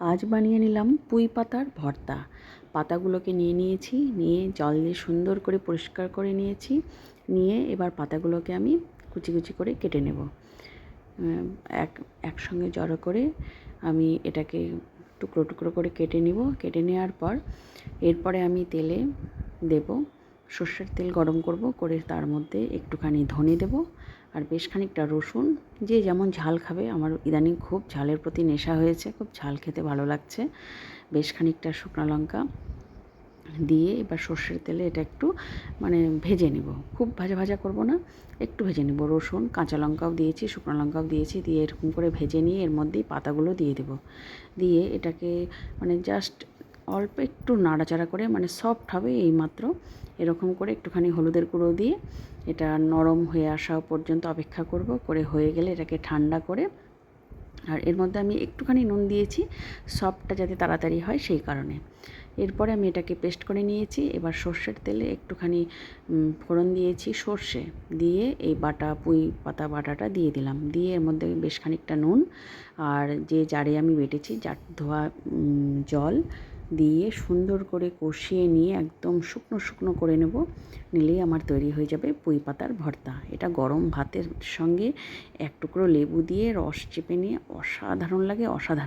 আজ বানিয়ে নিলাম পুঁই পাতার ভর্তা। পাতাগুলোকে নিয়ে নিয়েছি, নিয়ে জল দিয়ে সুন্দর করে পরিষ্কার করে নিয়েছি। নিয়ে এবার পাতাগুলোকে আমি কুচি কুচি করে কেটে নেব। এক, একসঙ্গে জড়ো করে আমি এটাকে টুকরো টুকরো করে কেটে নিব। কেটে নেওয়ার পর এরপরে আমি তেলে দেব সর্ষের তেল গরম করব, করে তার মধ্যে একটুখানি ধনে দেব আর বেশ খানিকটা রসুন। যে যেমন ঝাল খাবে, আমার ইদানিং খুব ঝালের প্রতি নেশা হয়েছে, খুব ঝাল খেতে ভালো লাগছে। বেশ খানিকটা শুকনো লঙ্কা দিয়ে এবার সর্ষের তেলে এটা একটু মানে ভেজে নেব। খুব ভাজা ভাজা করব না, একটু ভেজে নেব রসুন, কাঁচা লঙ্কাও দিয়েছি, শুকনো লঙ্কাও দিয়েছি, দিয়ে এরকম করে ভেজে নিয়ে এর মধ্যেই পাতাগুলো দিয়ে দেব। দিয়ে এটাকে মানে জাস্ট অল্প একটু নাড়াচাড়া করে মানে সফট হবে এইমাত্র। এরকম করে একটুখানি হলুদের গুঁড়ো দিয়ে এটা নরম হয়ে আসা পর্যন্ত অপেক্ষা করব। করে হয়ে গেলে এটাকে ঠান্ডা করে, আর এর মধ্যে আমি একটুখানি নুন দিয়েছি সফটটা যাতে তাড়াতাড়ি হয় সেই কারণে। এরপরে আমি এটাকে পেস্ট করে নিয়েছি, এবার সর্ষের তেলে একটুখানি ফোড়ন দিয়েছি সর্ষে, দিয়ে এই বাটা, পুঁই পাতা বাটাটা দিয়ে দিলাম। দিয়ে এর মধ্যে বেশ খানিকটা নুন, আর যে জারে আমি বেটেছি জার ধোয়া জল দিয়ে সুন্দর করে কষিয়ে নিয়ে একদম শুকনো শুকনো করে নেব। নিলেই আমার তৈরি হয়ে যাবে পুঁই পাতার ভর্তা। এটা গরম ভাতের সঙ্গে এক টুকরো লেবু দিয়ে রস চেপে নিয়ে অসাধারণ লাগে, অসাধারণ।